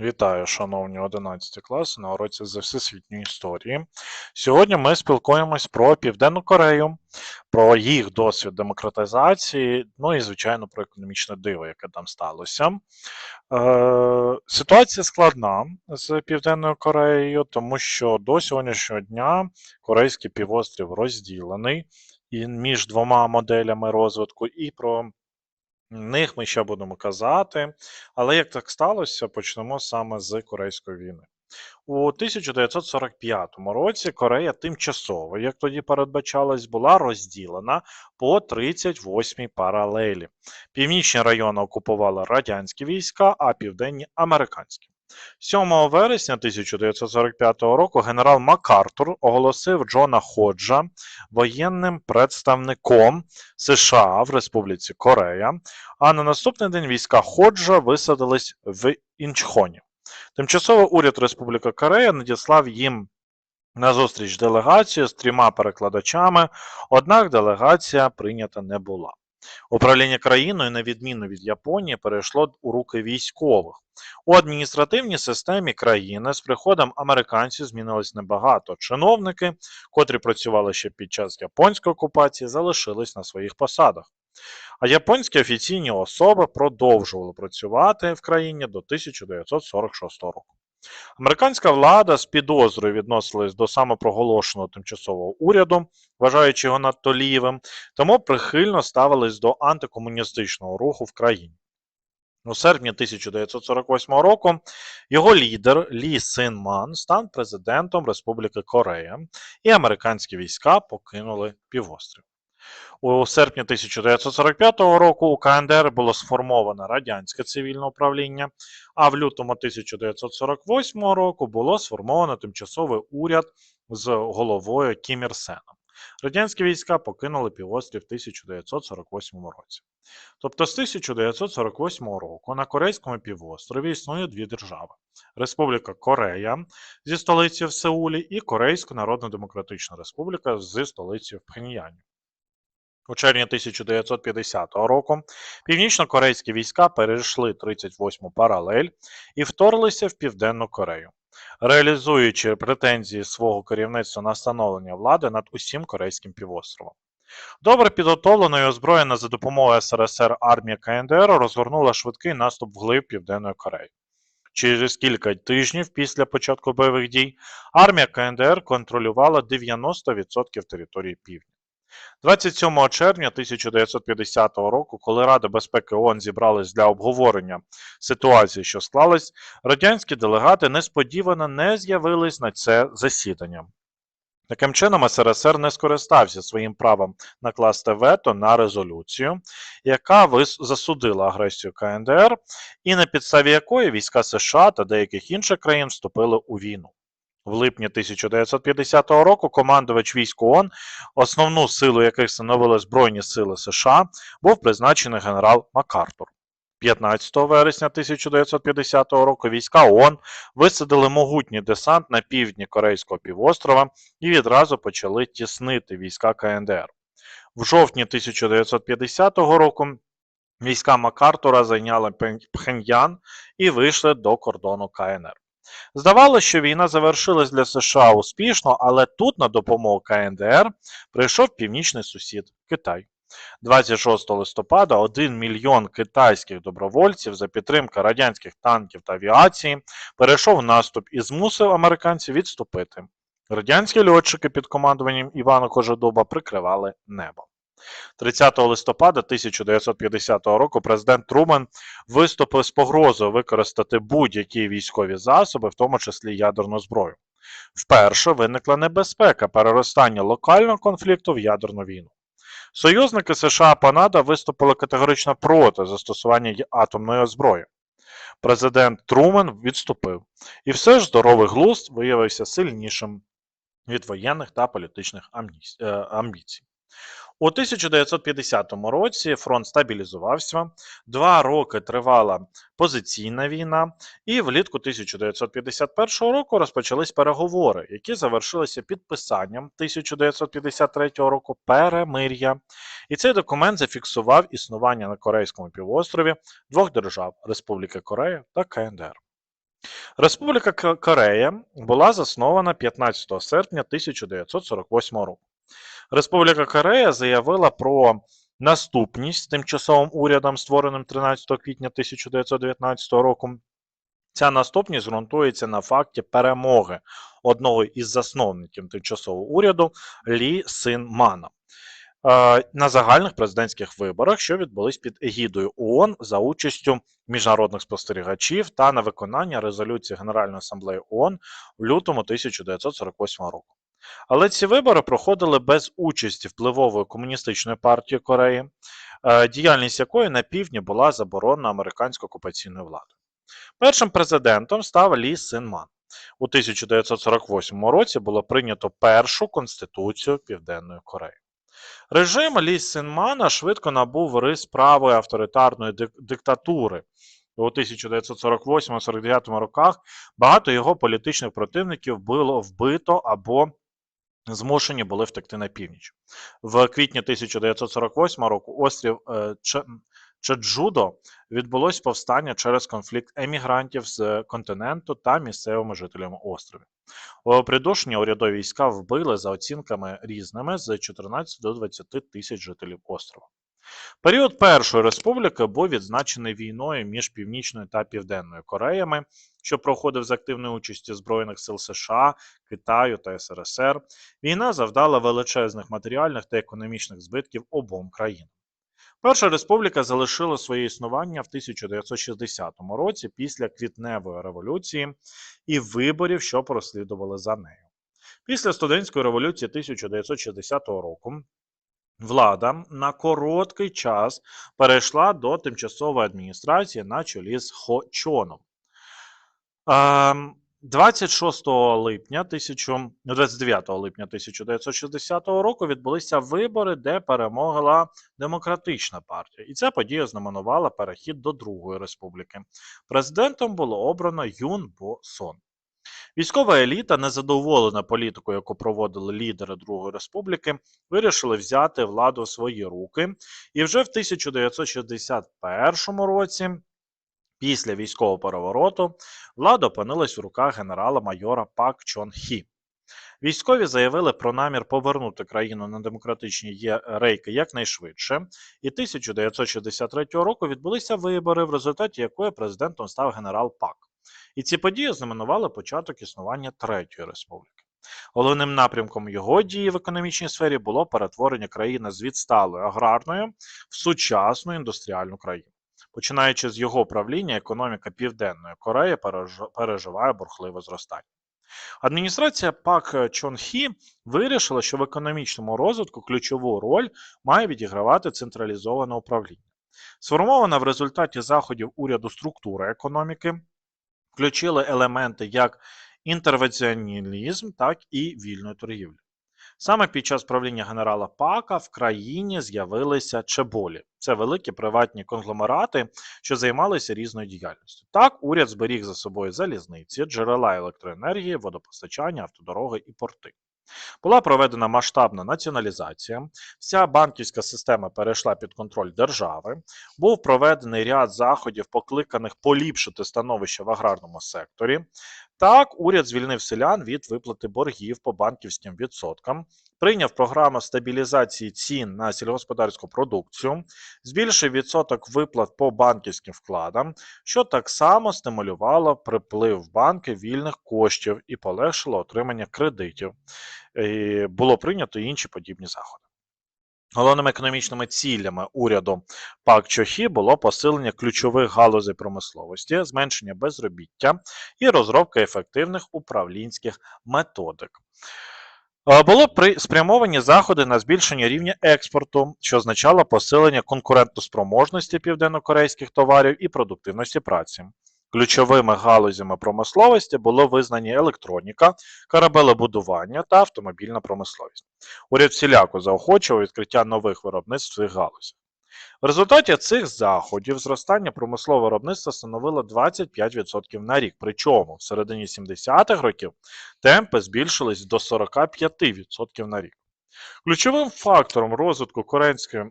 Вітаю, шановні 11 класи на уроці з всесвітньої історії. Сьогодні ми спілкуємось про Південну Корею, про їх досвід демократизації, ну і, звичайно, про економічне диво, яке там сталося. Е, Ситуація складна з Південною Кореєю, тому що до сьогоднішнього дня Корейський півострів розділений і між двома моделями розвитку, і про них ми ще будемо казати, але як так сталося, почнемо саме з Корейської війни. У 1945 році Корея тимчасово, як тоді передбачалось, була розділена по 38-й паралелі. Північні райони окупували радянські війська, а південні американські. 7 вересня 1945 року генерал МакАртур оголосив Джона Ходжа воєнним представником США в Республіці Корея, а на наступний день війська Ходжа висадились в Інчхоні. Тимчасовий уряд Республіки Корея надіслав їм на зустріч делегацію з трьома перекладачами, однак делегація прийнята не була. Управління країною, на відміну від Японії, перейшло у руки військових. У адміністративній системі країни з приходом американців змінилось небагато. Чиновники, котрі працювали ще під час японської окупації, залишились на своїх посадах. А японські офіційні особи продовжували працювати в країні до 1946 року. Американська влада з підозрою відносилась до самопроголошеного тимчасового уряду, вважаючи його надто лівим, тому прихильно ставились до антикомуністичного руху в країні. У серпні 1948 року його лідер Лі Син Ман став президентом Республіки Корея, і американські війська покинули півострів. У серпні 1945 року у КНДР було сформоване радянське цивільне управління, а в лютому 1948 року було сформовано тимчасовий уряд з головою Кім Ір Сеном. Радянські війська покинули півострів в 1948 році. Тобто з 1948 року на Корейському півострові існує дві держави: Республіка Корея зі столицею в Сеулі і Корейська Народно-Демократична Республіка зі столицею в Пхеньяні. У червні 1950 року північно-корейські війська перейшли 38-му паралель і вторглися в Південну Корею, реалізуючи претензії свого керівництва на становлення влади над усім Корейським півостровом. Добре підготовлена і озброєна за допомогою СРСР армія КНДР розгорнула швидкий наступ вглиб Південної Кореї. Через кілька тижнів після початку бойових дій армія КНДР контролювала 90% території півдня. 27 червня 1950 року, коли Рада безпеки ООН зібралась для обговорення ситуації, що склалась, радянські делегати несподівано не з'явились на це засідання. Таким чином, СРСР не скористався своїм правом накласти вето на резолюцію, яка засудила агресію КНДР, і на підставі якої війська США та деяких інших країн вступили у війну. В липні 1950 року командувач військ ООН, основну силу яких становили Збройні Сили США, був призначений генерал МакАртур. 15 вересня 1950 року війська ООН висадили могутній десант на півдні Корейського півострова і відразу почали тіснити війська КНДР. В жовтні 1950 року війська МакАртура зайняли Пхеньян і вийшли до кордону КНР. Здавалося, що війна завершилась для США успішно, але тут на допомогу КНДР прийшов північний сусід Китай. 26 листопада 1 мільйон китайських добровольців за підтримки радянських танків та авіації перейшов в наступ і змусив американців відступити. Радянські льотчики під командуванням Івана Кожедоба прикривали небо. 30 листопада 1950 року президент Труман виступив з погрозою використати будь-які військові засоби, в тому числі ядерну зброю. Вперше виникла небезпека переростання локального конфлікту в ядерну війну. Союзники США та Канада виступили категорично проти застосування атомної зброї. Президент Труман відступив, і все ж здоровий глузд виявився сильнішим від воєнних та політичних е, амбіцій. У 1950 році фронт стабілізувався, два роки тривала позиційна війна, і влітку 1951 року розпочались переговори, які завершилися підписанням 1953 року перемир'я. І цей документ зафіксував існування на Корейському півострові двох держав Республіки Корея та КНДР. Республіка Корея була заснована 15 серпня 1948 року. Республіка Корея заявила про наступність тимчасовим урядом, створеним 13 квітня 1919 року. Ця наступність ґрунтується на факті перемоги одного із засновників тимчасового уряду Лі Син Мана е, на загальних президентських виборах, що відбулись під егідою ООН за участю міжнародних спостерігачів та на виконання резолюції Генеральної асамблеї ООН в лютому 1948 року. Але ці вибори проходили без участі впливової комуністичної партії Кореї, е, діяльність якої на півдні була заборонена американською окупаційною владою. Першим президентом став Лі Син Ман. У 1948 році було прийнято першу конституцію Південної Кореї. Режим Лі Синмана швидко набув рис правої авторитарної диктатури. У 1948-49 роках багато його політичних противників було вбито або змушені були втекти на північ. В квітні 1948 року острів е, Чеджудо відбулось повстання через конфлікт емігрантів з континенту та місцевими жителями острову. У придушенні урядові війська вбили за оцінками різними з 14 до 20 тисяч жителів острова. Період Першої республіки був відзначений війною між Північною та Південною Кореями, що проходив з активною участю Збройних сил США, Китаю та СРСР. Війна завдала величезних матеріальних та економічних збитків обом країнам. Перша республіка залишила своє існування в 1960 році після квітневої революції і виборів, що прослідували за нею. Після студентської революції 1960 року влада на короткий час перейшла до тимчасової адміністрації на чолі з Хо Чоном. Ем, 26 липня 1000 29 липня 1960 року відбулися вибори, де перемогла демократична партія, і ця подія знаменувала перехід до Другої республіки. Президентом було обрано Юн Бо Сон. Військова еліта, незадоволена політикою, яку проводили лідери Другої республіки, вирішили взяти владу в свої руки, і вже в 1961 році. Після військового перевороту влада опинилась в руках генерала-майора Пак Чон Хі. Військові заявили про намір повернути країну на демократичні рейки якнайшвидше, і 1963 року відбулися вибори, в результаті якої президентом став генерал Пак. І ці події знаменували початок існування Третьої республіки. Головним напрямком його дії в економічній сфері було перетворення країни з відсталої аграрної в сучасну індустріальну країну. Починаючи з його правління, економіка Південної Кореї переживає бурхливе зростання. Адміністрація Пак Чон Хі вирішила, що в економічному розвитку ключову роль має відігравати централізоване управління. Сформована в результаті заходів уряду структура економіки включили елементи як інтервенціоналізм, так і вільної торгівлі. Саме під час правління генерала Пака в країні з'явилися чеболі. Це великі приватні конгломерати, що займалися різною діяльністю. Так, уряд зберіг за собою залізниці, джерела електроенергії, водопостачання, автодороги і порти. Була проведена масштабна націоналізація, вся банківська система перейшла під контроль держави, був проведений ряд заходів, покликаних поліпшити становище в аграрному секторі. Так, уряд звільнив селян від виплати боргів по банківським відсоткам, прийняв програму стабілізації цін на сільськогосподарську продукцію, збільшив відсоток виплат по банківським вкладам, що так само стимулювало приплив банки вільних коштів і полегшило отримання кредитів. І було прийнято інші подібні заходи. Головними економічними цілями уряду Пак Чохі було посилення ключових галузей промисловості, зменшення безробіття і розробка ефективних управлінських методик. Е, Було спрямовані заходи на збільшення рівня експорту, що означало посилення конкурентоспроможності південнокорейських товарів і продуктивності праці. Ключовими галузями промисловості було визнані електроніка, корабелебудування та автомобільна промисловість. Уряд всіляко заохочував відкриття нових виробництв цих галузях. В результаті цих заходів зростання промислового виробництва становило 25% на рік. Причому в середині 70-х років темпи збільшились до 45% на рік. Ключовим фактором розвитку корейської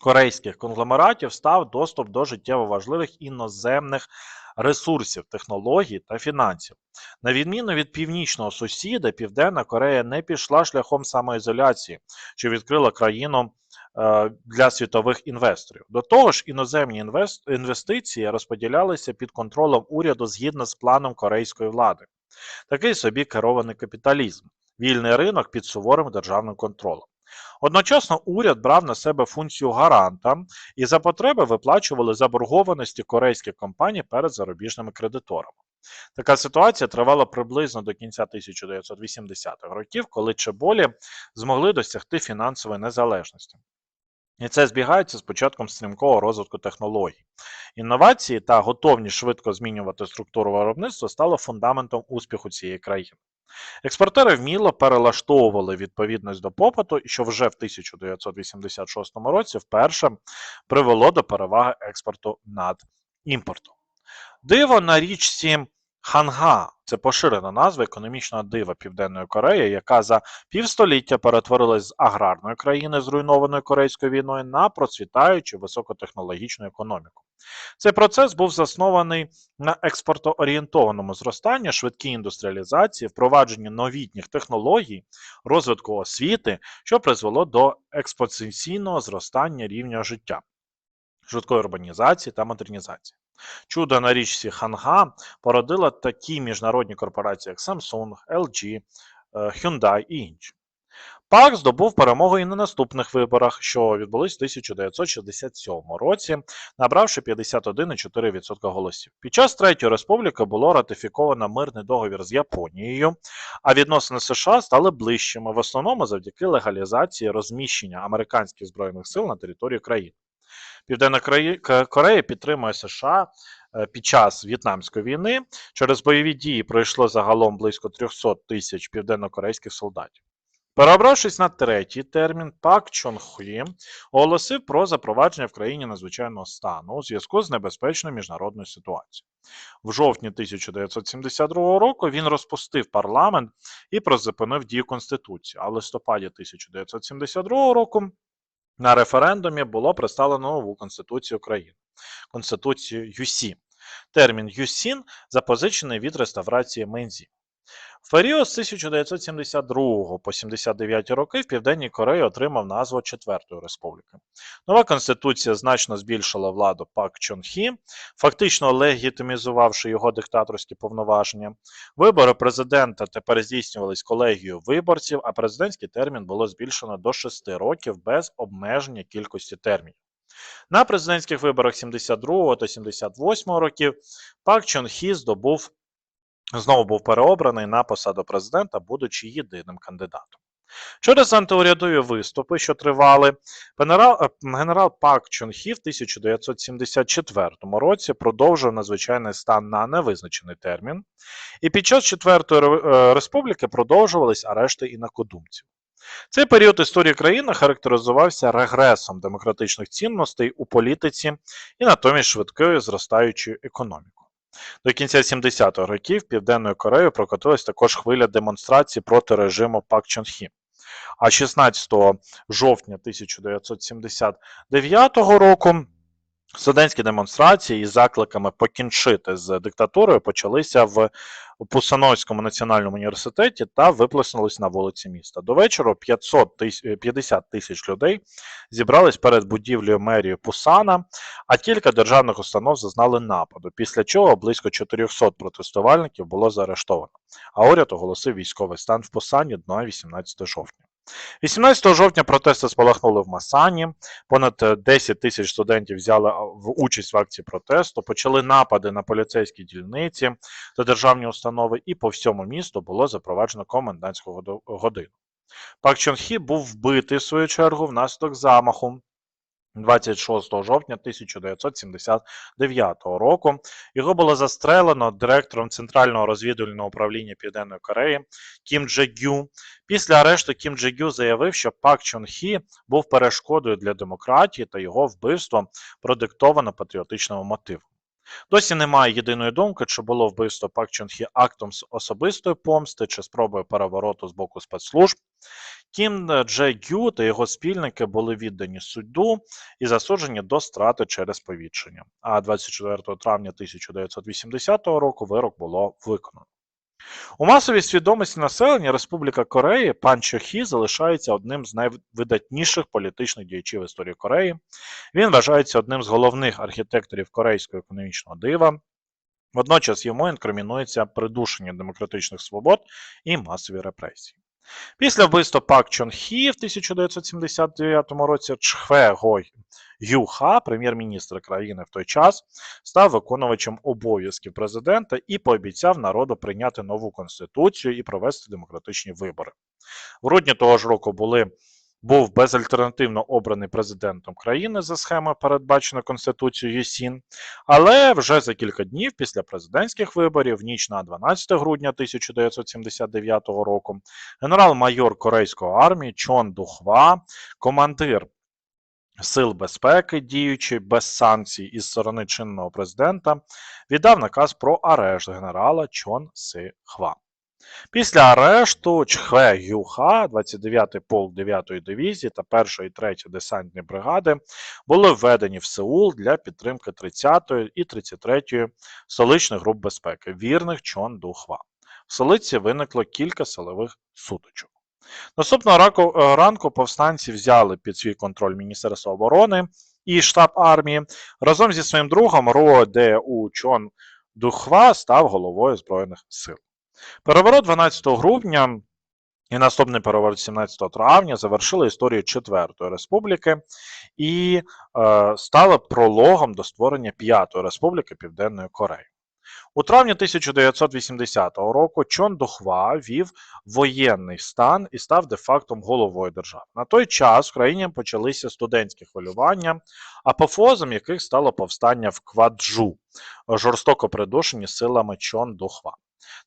корейських конгломератів став доступ до життєво важливих іноземних ресурсів, технологій та фінансів. На відміну від північного сусіда, Південна Корея не пішла шляхом самоізоляції, що відкрила країну е, для світових інвесторів. До того ж, іноземні інвес- інвестиції розподілялися під контролем уряду згідно з планом корейської влади. Такий собі керований капіталізм, вільний ринок під суворим державним контролем. Одночасно уряд брав на себе функцію гаранта і за потреби виплачували заборгованості корейських компаній перед зарубіжними кредиторами. Така ситуація тривала приблизно до кінця 1980-х років, коли Чеболі змогли досягти фінансової незалежності. І це збігається з початком стрімкого розвитку технологій. Інновації та готовність швидко змінювати структуру виробництва стало фундаментом успіху цієї країни. Експортери вміло перелаштовували відповідність до попиту, що вже в 1986 році вперше привело до переваги експорту над імпортом. Диво на річці Ханга це поширена назва економічного дива Південної Кореї, яка за півстоліття перетворилась з аграрної країни, зруйнованої Корейською війною, на процвітаючу високотехнологічну економіку. Цей процес був заснований на експортоорієнтованому зростанні, швидкій індустріалізації, впровадженні новітніх технологій, розвитку освіти, що призвело до експоненційного зростання рівня життя, швидкої урбанізації та модернізації. Чудо на річці Ханга породило такі міжнародні корпорації, як Samsung, LG, е, Hyundai і інші. ПАК здобув перемогу і на наступних виборах, що відбулись в 1967 році, набравши 51,4% голосів. Під час Третьої республіки було ратифіковано мирний договір з Японією, а відносини США стали ближчими, в основному завдяки легалізації розміщення американських збройних сил на території країни. Південна Корея підтримує США е, під час В'єтнамської війни. Через бойові дії пройшло загалом близько 300 тисяч південнокорейських солдатів. Переобравшись на третій термін, Пак Чон Хві оголосив про запровадження в країні надзвичайного стану у зв'язку з небезпечною міжнародною ситуацією. В жовтні 1972 року він розпустив парламент і призупинив дію Конституції, а в листопаді 1972 року на референдумі було представлено нову Конституцію України Конституцію ЮСІ. Термін ЮСІН запозичений від реставрації Мензі. В період з 1972 по 79 роки в Південній Кореї отримав назву Четвертої Республіки. Нова конституція значно збільшила владу Пак Чон Хі, фактично легітимізувавши його диктаторські повноваження. Вибори президента тепер здійснювались колегією виборців, а президентський термін було збільшено до 6 років без обмеження кількості термінів. На президентських виборах 72 та 78 років Пак Чон Хі здобув знову був переобраний на посаду президента, будучи єдиним кандидатом. Через антиурядові виступи, що тривали, генерал, е, генерал Пак Чон Хі в 1974 році продовжив надзвичайний стан на невизначений термін, і під час Четвертої е, республіки продовжувались арешти інакодумців. Цей період історії країни характеризувався регресом демократичних цінностей у політиці і натомість швидкою зростаючою економікою. До кінця 70-х років Південною Кореєю прокотилась також хвиля демонстрацій проти режиму Пак Чон Хі. А 16 жовтня 1979 року студентські демонстрації із закликами покінчити з диктатурою почалися в Пусановському національному університеті та виплеснулись на вулиці міста. До вечора 500 тис... 50 тисяч людей зібрались перед будівлею мерії Пусана, а кілька державних установ зазнали нападу, після чого близько 400 протестувальників було заарештовано, а уряд оголосив військовий стан в Пусані на 18 жовтня. 18 жовтня протести спалахнули в Масані. Понад е, 10 тисяч студентів взяли в участь в акції протесту, почали напади на поліцейські дільниці та державні установи, і по всьому місту було запроваджено комендантську годину. Пак Чонхі був вбитий в свою чергу внаслідок замаху 26 жовтня 1979 року. Його було застрелено директором Центрального розвідувального управління Південної Кореї Кім Дже Гю. Після арешту Кім Дже Гю заявив, що Пак Чон Хі був перешкодою для демократії та його вбивство продиктовано патріотичними мотивами. Досі немає єдиної думки, чи було вбивство Пак Чонхі актом з особистої помсти чи спробою перевороту з боку спецслужб. Кім Дже Гю та його спільники були віддані судду і засуджені до страти через повідчення. А 24 травня 1980 року вирок було виконано. У масовій свідомості населення Республіка Кореї пан Чохі залишається одним з найвидатніших політичних діячів історії Кореї. Він вважається одним з головних архітекторів корейського економічного дива. Водночас йому інкримінується придушення демократичних свобод і масові репресії. Після вбивства Пак Чон Хі в 1979 році Чхве Гой Юха, прем'єр-міністр країни в той час, став виконувачем обов'язків президента і пообіцяв народу прийняти нову конституцію і провести демократичні вибори. В грудні того ж року були був безальтернативно обраний президентом країни за схемою, передбаченою Конституцією ЮСІН, але вже за кілька днів після президентських виборів, ніч на 12 грудня 1979 року, генерал-майор Корейської армії Чон Духва, командир Сил безпеки, діючи без санкцій із сторони чинного президента, віддав наказ про арешт генерала Чон Си Хва. Після арешту Чхве Юха, 29-й полк 9-ї дивізії та 1 і 3 десантні бригади були введені в Сеул для підтримки 30-ї і 33-ї столичних груп безпеки, вірних Чон Духва. В столиці виникло кілька силових сутичок. Наступного ранку, ранку повстанці взяли під свій контроль Міністерство оборони і штаб армії. Разом зі своїм другом Ро Де У Чон Духва став головою Збройних сил. Переворот 12 грудня і наступний переворот 17 травня завершили історію Четвертої республіки і е, стали прологом до створення П'ятої республіки Південної Кореї. У травні 1980 року Чон Дохва вів воєнний стан і став де-факто головою держави. На той час в країні почалися студентські хвилювання, апофозом яких стало повстання в Кваджу, жорстоко придушені силами Чон Дохва.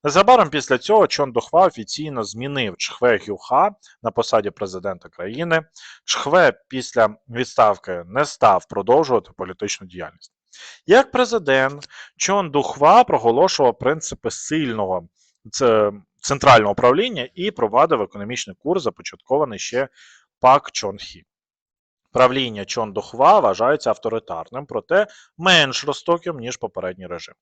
Незабаром після цього Чон Дохва офіційно змінив Чхве Гюха на посаді президента країни. Чхве після відставки не став продовжувати політичну діяльність. Як президент, Чон Духва проголошував принципи сильного центрального управління і провадив економічний курс, започаткований ще Пак Чон Хі. Правління Чондохва вважається авторитарним, проте менш жорстоким, ніж попередній режим.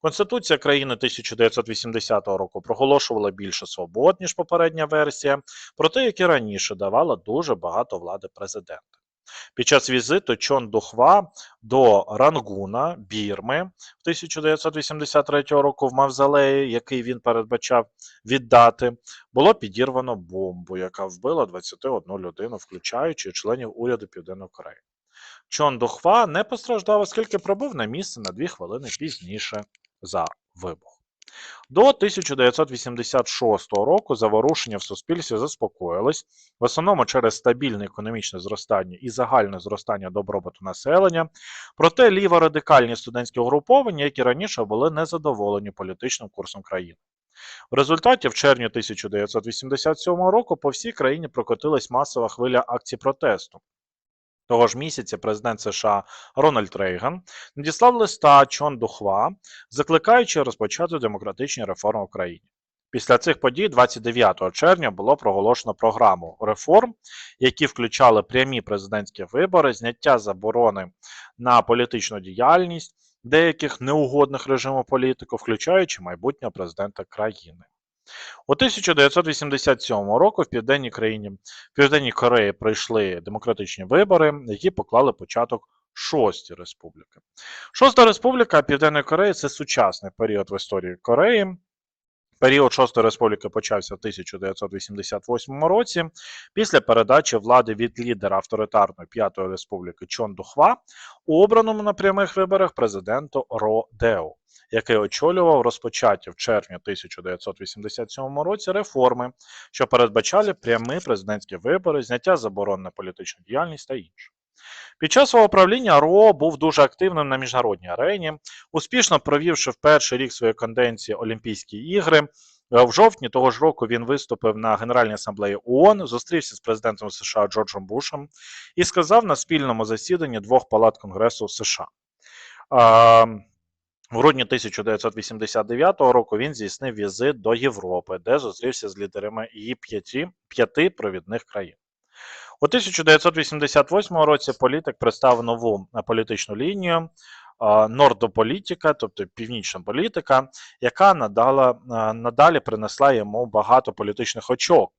Конституція країни 1980 року проголошувала більше свобод, ніж попередня версія, проте, як і раніше, давала дуже багато влади президента. Під час візиту Чон Духва до Рангуна, Бірми в 1983 року в Мавзолеї, який він передбачав віддати, було підірвано бомбу, яка вбила 21 людину, включаючи членів уряду Південної Кореї. Чон Духва не постраждав, оскільки пробув на місце на дві хвилини пізніше за вибух. До 1986 року заворушення в суспільстві заспокоїлись, в основному через стабільне економічне зростання і загальне зростання добробуту населення, проте ліворадикальні студентські угруповання, які раніше були незадоволені політичним курсом країни. В результаті, в червні 1987 року по всій країні прокотилась масова хвиля акцій протесту. Того ж місяця президент США Рональд Рейган надіслав листа Чон Духва, закликаючи розпочати демократичні реформи в країні. Після цих подій, 29 червня, було проголошено програму реформ, які включали прямі президентські вибори, зняття заборони на політичну діяльність деяких неугодних режиму політику, включаючи майбутнього президента країни. У 1987 року в південній країні в Південній Кореї пройшли демократичні вибори, які поклали початок шостій республіки. Шоста республіка Південної Кореї це сучасний період в історії Кореї. Період Шостої республіки почався в 1988 році після передачі влади від лідера авторитарної П'ятої республіки Чон Духва, обраному на прямих виборах президенту Ро Део який очолював розпочаті в червні 1987 році реформи, що передбачали прямі президентські вибори, зняття заборон на політичну діяльність та інше. Під час свого правління РО був дуже активним на міжнародній арені, успішно провівши в перший рік своєї конденції Олімпійські ігри. В жовтні того ж року він виступив на Генеральній асамблеї ООН, зустрівся з президентом США Джорджем Бушем і сказав на спільному засіданні двох палат Конгресу США. В грудні 1989 року він здійснив візит до Європи, де зустрівся з лідерами її п'яти провідних країн. У 1988 році політик представив нову політичну лінію Нордополітика, тобто північна політика, яка надала, надалі принесла йому багато політичних очок.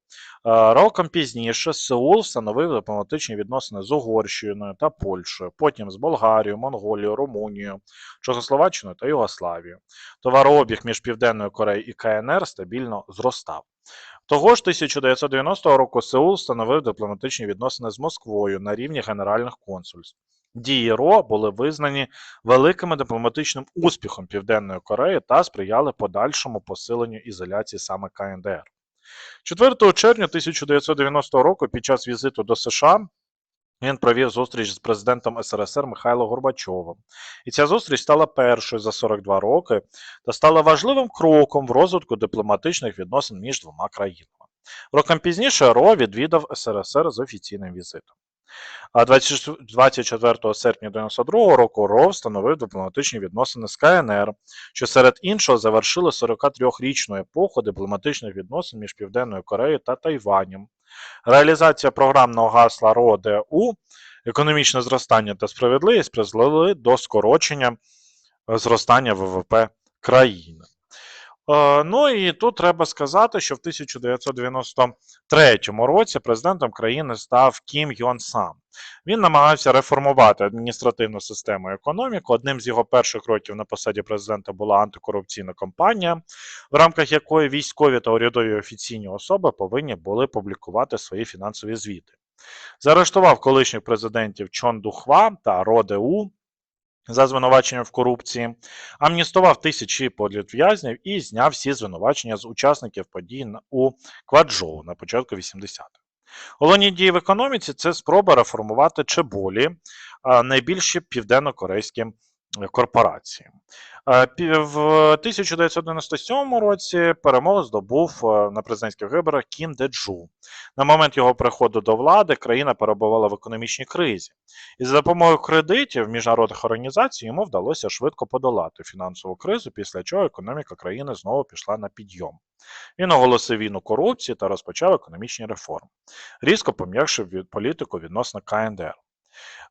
Роком пізніше Сеул встановив дипломатичні відносини з Угорщиною та Польщею, потім з Болгарією, Монголією, Румунією, Чехословаччиною та Югославією. Товарообіг між Південною Кореєю і КНР стабільно зростав. Того ж 1990 року Сеул встановив дипломатичні відносини з Москвою на рівні генеральних консульств. Дії РО були визнані великим дипломатичним успіхом Південної Кореї та сприяли подальшому посиленню ізоляції саме КНДР. 4 червня 1990 року під час візиту до США він провів зустріч з президентом СРСР Михайлом Горбачовим. І ця зустріч стала першою за 42 роки та стала важливим кроком в розвитку дипломатичних відносин між двома країнами. Роком пізніше РО відвідав СРСР з офіційним візитом. А 24 24 серпня 1992 року РО встановив дипломатичні відносини з КНР, що серед іншого завершило 43-річну епоху дипломатичних відносин між Південною Кореєю та Тайванем. Реалізація програмного гасла РОДУ, економічне зростання та справедливість призвели до скорочення е, зростання ВВП країни. Е, Ну і тут треба сказати, що в 1993 році президентом країни став Кім Йон Сам. Він намагався реформувати адміністративну систему економіку. Одним з його перших років на посаді президента була антикорупційна кампанія, в рамках якої військові та урядові офіційні особи повинні були публікувати свої фінансові звіти. Заарештував колишніх президентів Чон Духва та Ро Де-У за звинуваченням в корупції, амністував тисячі політв'язнів і зняв всі звинувачення з учасників подій у Кваджоу на початку 80-х. Головні дії в економіці це спроба реформувати Чеболі, найбільші південно-корейські корпорації. Е, В 1997 році перемогу здобув е, на президентських виборах Кім Де-Джу. На момент його приходу до влади країна перебувала в економічній кризі. І за допомогою кредитів міжнародних організацій йому вдалося швидко подолати фінансову кризу, після чого економіка країни знову пішла на підйом. Він оголосив війну корупції та розпочав економічні реформи, різко пом'якшив від політику відносно КНДР.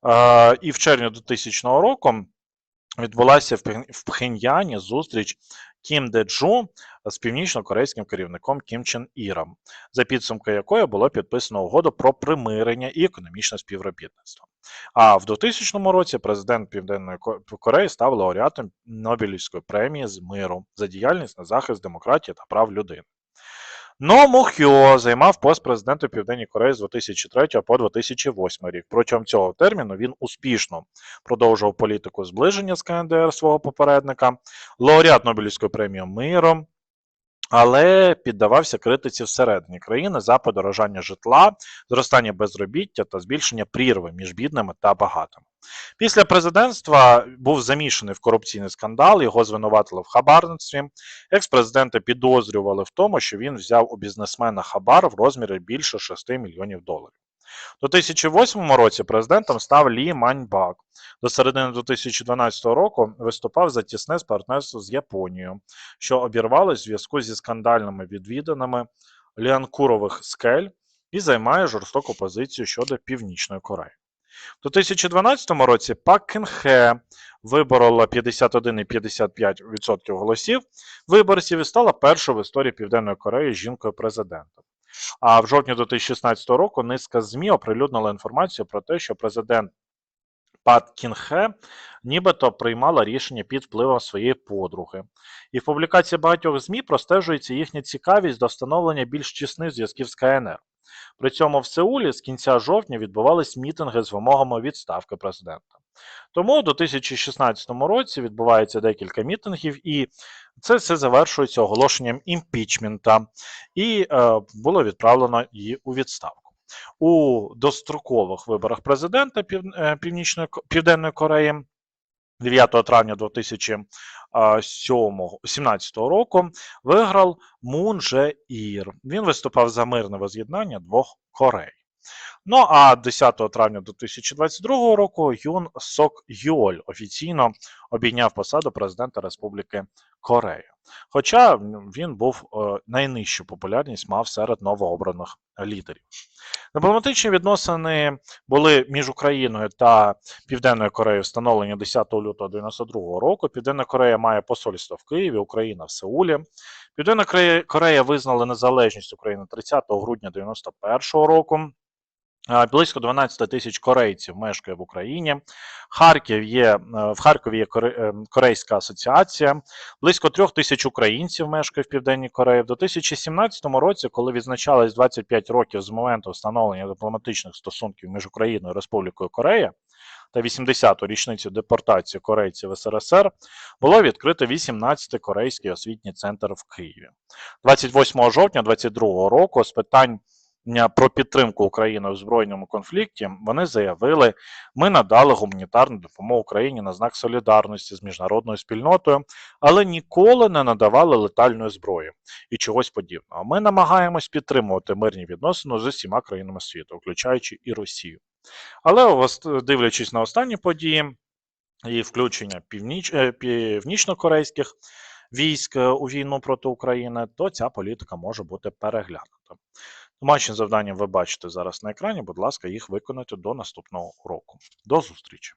Е, і в червні 2000 року відбулася в Пхен- Пхеньяні зустріч Кім Де Джу з північно-корейським керівником Кім Чен Іром, за підсумки якої було підписано угоду про примирення і економічне співробітництво. А в 2000 році президент Південної Ко- Кореї став лауреатом Нобелівської премії з миру за діяльність на захист демократії та прав людини. Но Мо займав пост президента Південної Кореї з 2003 по 2008 рік. Протягом цього терміну він успішно продовжував політику зближення з КНДР свого попередника, лауреат Нобелівської премії миру, але піддавався критиці всередині країни за подорожання житла, зростання безробіття та збільшення прірви між бідними та багатими. Після президентства був замішаний в корупційний скандал, його звинуватили в хабарництві. Екс-президента підозрювали в тому, що він взяв у бізнесмена хабар в розмірі більше 6 мільйонів доларів. У 2008 році президентом став Лі Маньбак. До середини 2012 року виступав за тісне партнерство з Японією, що обірвалось в зв'язку зі скандальними відвіданими Ліанкурових скель і займає жорстоку позицію щодо Північної Кореї. У 2012 році Пак Кін-хе виборола 51,55% голосів виборців і стала першою в історії Південної Кореї жінкою-президентом. А в жовтні 2016 року низка ЗМІ оприлюднила інформацію про те, що президент Пат Кінхе нібито приймала рішення під впливом своєї подруги. І в публікації багатьох ЗМІ простежується їхня цікавість до встановлення більш тісних зв'язків з КНР. При цьому в Сеулі з кінця жовтня відбувались мітинги з вимогами відставки президента. Тому у 2016 році відбувається декілька мітингів, і це все завершується оголошенням імпічмента, і е, було відправлено її у відставку. У дострокових виборах президента е, Північної Південної Кореї 9 травня 2017 року виграв Мун Же Ір. Він виступав за мирне воз'єднання двох Корей. Ну а 10 травня 2022 року Юн Сок Юоль офіційно обійняв посаду президента Республіки Корея. Хоча він був е, найнижчу популярність мав серед новообраних лідерів. Дипломатичні відносини були між Україною та Південною Кореєю встановлені 10 лютого 1992 року. Південна Корея має посольство в Києві, Україна в Сеулі. Південна Корея, визнала незалежність України 30 грудня 1991 року. А, Близько 12 тисяч корейців мешкає в Україні. Харків є, е, в Харкові є е, Корейська асоціація. Близько трьох тисяч українців мешкає в Південній Кореї. В 2017 році, коли відзначалось 25 років з моменту встановлення дипломатичних стосунків між Україною і Республікою Корея та 80-ту річницю депортації корейців СРСР, було відкрито 18-й корейський освітній центр в Києві. 28 жовтня 2022 року з питань про підтримку України у збройному конфлікті вони заявили, ми надали гуманітарну допомогу Україні на знак солідарності з міжнародною спільнотою, але ніколи не надавали летальної зброї і чогось подібного. Ми намагаємось підтримувати мирні відносини з усіма країнами світу, включаючи і Росію. Але дивлячись на останні події і включення північ... е, північно-корейських військ е, у війну проти України, то ця політика може бути переглянута. Домашні завдання ви бачите зараз на екрані. Будь ласка, їх виконайте до наступного уроку. До зустрічі!